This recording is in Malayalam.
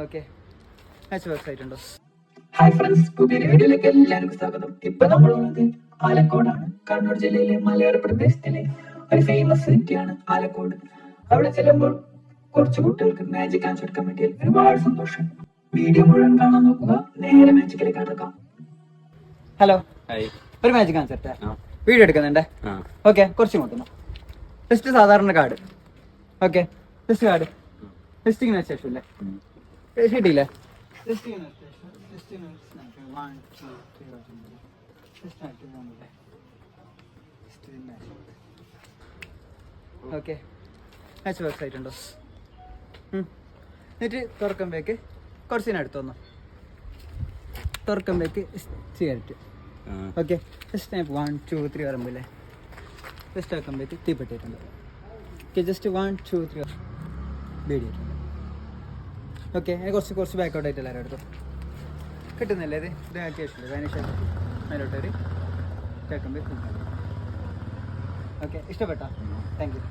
ഓക്കെ. മാച്ച് വെബ്സൈറ്റ് ഉണ്ടോ? ഹായ് ഫ്രണ്ട്സ് പുതിയ വീഡിയോയിലേക്ക് എല്ലാവർക്കും സ്വാഗതം. ഇപ്പൊ നമ്മളുള്ളത് ആലക്കോടാണ്. കണ്ണൂർ ജില്ലയിലെ മലയോര പ്രദേശത്തിലെ ഒരു ഫേമസ് സിറ്റിയാണ് ആലക്കോട്. അവിടെ ചെല്ലുമ്പോൾ കുറച്ച് കുട്ടികൾക്ക് മാജിക് കാണിച്ചു കമ്മിറ്റിയിൽ ഒരുപാട് സന്തോഷം. വീഡിയോ മുഴുവൻ കാണാൻ നോക്കുക. നേരെ മാജിക്കിലേക്ക് കടക്കാം ഹലോ ഹായ് ഒരു മാജിക് കാണിച്ചിട്ട് ആ. വീഡിയോ എടുക്കുന്നുണ്ട്? ഓക്കെ കുറച്ച് നോക്കുന്നു ടെസ്റ്റ് സാധാരണ കാർഡ് ഓക്കെ ജസ്റ്റ് കാർഡ് ടെസ്റ്റിങ്ങിന് ശേഷം അല്ലേ കിട്ടിയില്ലേ? ഓക്കെ മാച്ച് വെബ്സൈറ്റ് ഉണ്ടോ ഉം. എന്നിട്ട് തുറക്കുമ്പോഴേക്ക് കുറച്ചിനടുത്ത് വന്നു. തുറക്കുമ്പോഴേക്ക് cigarette. Okay just one two three പറയുമ്പോലെ just ആക്കുമ്പോഴേക്ക് തീപ്പെട്ടിട്ടുണ്ട്. Okay just one two three ബേടിയിട്ടുണ്ട് okay കുറച്ച് കുറച്ച് ബാക്കൗട്ട് ആയിട്ട് എല്ലാവരും എടുത്തു. കിട്ടുന്നില്ലേ ഇത്? ഇത് അത്യാവശ്യമില്ല വാനിഷ് മേലോട്ടൊരു കേൾക്കുമ്പോൾ ഓക്കെ ഇഷ്ടപ്പെട്ടോ? Thank you